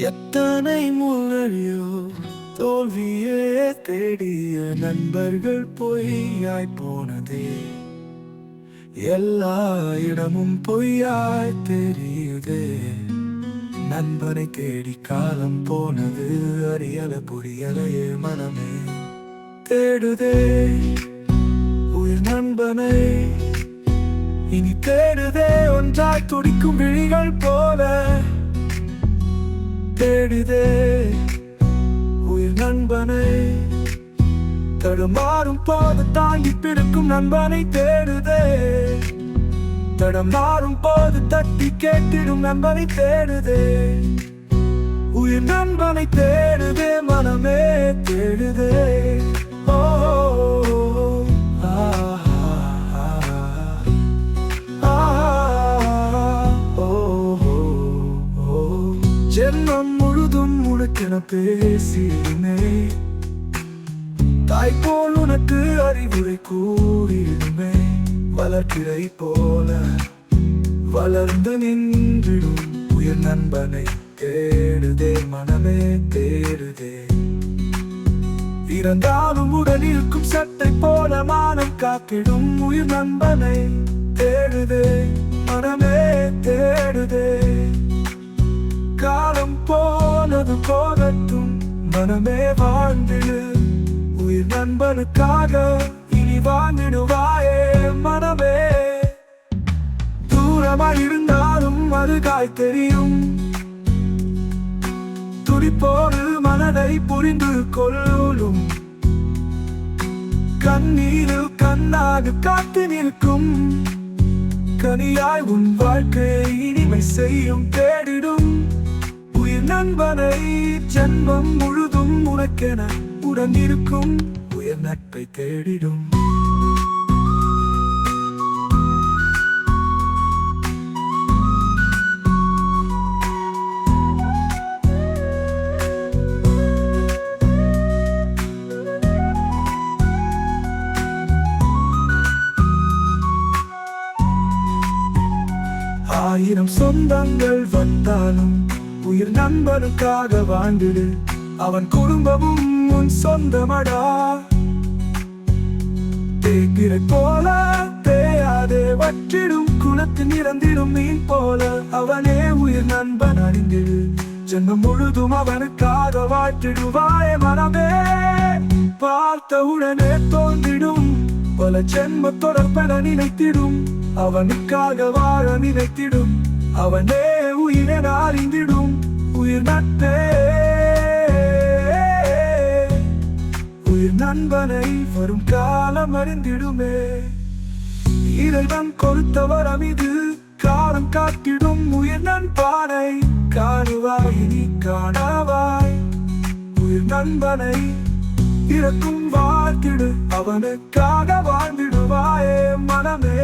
எத்தனை முறையோ தோல்வியே தேடிய நண்பர்கள் பொய்யாய் போனதே. எல்லா இடமும் பொய்யாய் தெரியுதே. நண்பனை தேடி காலம் போனது அறியல புரியலையே மனமே. தேடுதே உயிர் நண்பனை இனி தேடுதே. ஒன்றாய் துடிக்கும் விழிகள் போ தேடிதே உயிர் நண்பனை தடுமாறும் போது தாங்கி பிடிக்கும் நண்பனை தேடுதே தடமாறும் போது தட்டி கேட்டிடும் நண்பனை தேடுதே உயிர் நண்பனை தேடுதே மனமே தேடுதே ஓ ஆ, ஆ, ஓ, ஓ. ஜென்மம் முழுதும் உனக்கென பேசினே தாய் போல் உனக்கு அறிவுரை கூறிடுமே வளர்கிறை போல வளர்ந்து நின்றிடும் உயிர் நண்பனை தேடுதே மனமே தேடுதே. இறந்தாலும் உடன் இருக்கும் சட்டை போல மானம் காத்திடும் உயிர் நண்பனை தேடுதே மனமே தேடுதே. அது போகட்டும். மனமே வாழ்ந்திடு. உயிர் நண்பனுக்காக இனி வாழ்ந்திடுவாயே மனமே. தூரமாய் இருந்தாலும் அது காய் தெரியும். துடிப்போடு மனதை புரிந்து கொள்ளும். கண்ணீரில் கண்ணாக காத்து நிற்கும். கனியாய் உன் வாழ்க்கையை இனிமை செய்யும் தே நண்பனை ஜென்மம் முழுதும் உனக்கென உடன் இருக்கும் உயர் நட்பை தேடிடும். ஆயிரம் சொந்தங்கள் வந்தாலும் உயிர் நண்பனுக்காக வாழ்ந்துடு. அவன் குடும்பமும் உன் சொந்தமடா. தேக்கிற போல தேயாதே வற்றிடும் குளத்தில் இறந்திடும் மீன் போல அவனே உயிர் நண்பன் அறிந்திடு ஜென்மம் முழுதும் அவனுக்காக வாழ்த்திடுவாய மனமே. பார்த்த உடனே தோன்றிடும் பல ஜென்ம தொடர்பென நினைத்திடும். அவனுக்காக வாழ நினைத்திடும் அவனே உயிரென அறிந்திடும் உயிர் நட்பே. உயிர் நண்பனை வரும் காலம் அறிந்திடுமே. இறைவன் கொடுத்தவர் அமிது காலம் காத்திடும் உயிர் நண்பானை காணுவாய் நீ காணாவாய். உயிர் நண்பனை இறக்கும் வாழ்த்திடு அவனுக்காக வாழ்ந்திடுவாயே மனமே.